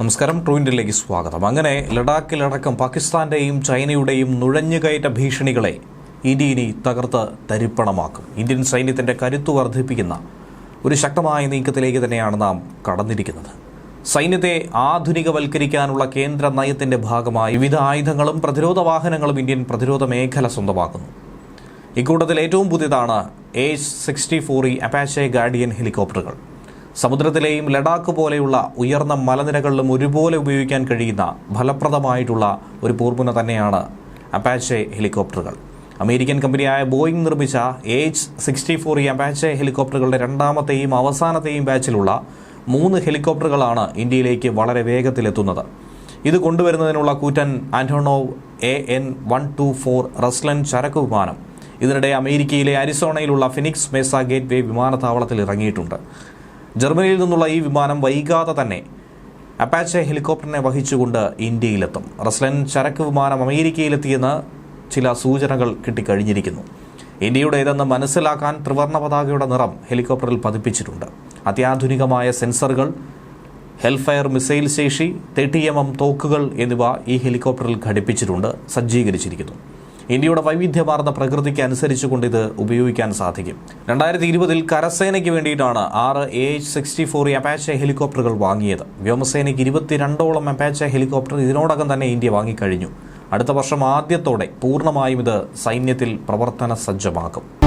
നമസ്കാരം ട്രൂവിന്റിലേക്ക് സ്വാഗതം. അങ്ങനെ ലഡാക്കിലടക്കം പാകിസ്ഥാന്റെയും ചൈനയുടെയും നുഴഞ്ഞുകയറ്റ ഭീഷണികളെ ഇന്ത്യ ഇനി തകർത്ത് തരിപ്പണമാക്കും. ഇന്ത്യൻ സൈന്യത്തിന്റെ കരുത്തു വർദ്ധിപ്പിക്കുന്ന ഒരു ശക്തമായ നീക്കത്തിലേക്ക് തന്നെയാണ് നാം കടന്നിരിക്കുന്നത്. സൈന്യത്തെ ആധുനികവൽക്കരിക്കാനുള്ള കേന്ദ്ര നയത്തിന്റെ ഭാഗമായി വിവിധ ആയുധങ്ങളും പ്രതിരോധ വാഹനങ്ങളും ഇന്ത്യൻ പ്രതിരോധ മേഖല സ്വന്തമാക്കുന്നു. ഇക്കൂട്ടത്തിൽ ഏറ്റവും പുതിയതാണ് A sixty four E Apache guardian ഹെലികോപ്റ്ററുകൾ സമുദ്രത്തിലെയും ലഡാക്ക് പോലെയുള്ള ഉയർന്ന മലനിരകളിലും ഒരുപോലെ ഉപയോഗിക്കാൻ കഴിയുന്ന ഫലപ്രദമായിട്ടുള്ള ഒരു പൂർപ്പുന തന്നെയാണ് അപാച്ചെ ഹെലികോപ്റ്ററുകൾ. അമേരിക്കൻ കമ്പനിയായ ബോയിങ് നിർമ്മിച്ച എച്ച് സിക്സ്റ്റി ഫോർ ഈ അപാച്ചെ ഹെലികോപ്റ്ററുകളുടെ രണ്ടാമത്തെയും അവസാനത്തെയും ബാച്ചിലുള്ള മൂന്ന് ഹെലികോപ്റ്ററുകളാണ് ഇന്ത്യയിലേക്ക് വളരെ വേഗത്തിലെത്തുന്നത്. ഇത് കൊണ്ടുവരുന്നതിനുള്ള കൂറ്റൻ Antonov A N one two four Ruslan ചരക്ക് വിമാനം ഇതിനിടെ അമേരിക്കയിലെ അരിസോണയിലുള്ള ഫിനിക്സ് മേസ ഗേറ്റ് വേ വിമാനത്താവളത്തിൽ ഇറങ്ങിയിട്ടുണ്ട്. ജർമ്മനിയിൽ നിന്നുള്ള ഈ വിമാനം വൈകാതെ തന്നെ അപ്പാച്ചെ ഹെലികോപ്റ്ററിനെ വഹിച്ചുകൊണ്ട് ഇന്ത്യയിലെത്തും. റസ്ലൻ ചരക്ക് വിമാനം അമേരിക്കയിലെത്തിയെന്ന് ചില സൂചനകൾ കിട്ടിക്കഴിഞ്ഞിരിക്കുന്നു. ഇന്ത്യയുടേതെന്ന് മനസ്സിലാക്കാൻ ത്രിവർണ പതാകയുടെ നിറം ഹെലികോപ്റ്ററിൽ പതിപ്പിച്ചിട്ടുണ്ട്. അത്യാധുനികമായ സെൻസറുകൾ ഹെൽഫയർ മിസൈൽ ശേഷി തേർട്ടി എം എം തോക്കുകൾ എന്നിവ ഈ ഹെലികോപ്റ്ററിൽ ഘടിപ്പിച്ചിട്ടുണ്ട് സജ്ജീകരിച്ചിരിക്കുന്നു. ഇന്ത്യയുടെ വൈവിധ്യമാർന്ന പ്രകൃതിക്ക് അനുസരിച്ചുകൊണ്ട് ഇത് ഉപയോഗിക്കാൻ സാധിക്കും. രണ്ടായിരത്തി ഇരുപതിൽ കരസേനയ്ക്ക് വേണ്ടിയിട്ടാണ് ആറ് A H sixty four Apache ഹെലികോപ്റ്ററുകൾ വാങ്ങിയത്. വ്യോമസേനയ്ക്ക് ഇരുപത്തിരണ്ടോളം അപ്പാച്ച ഹെലികോപ്റ്റർ ഇതിനോടകം തന്നെ ഇന്ത്യ വാങ്ങിക്കഴിഞ്ഞു. അടുത്ത വർഷം ആദ്യത്തോടെ പൂർണമായും ഇത് സൈന്യത്തിൽ പ്രവർത്തന സജ്ജമാക്കും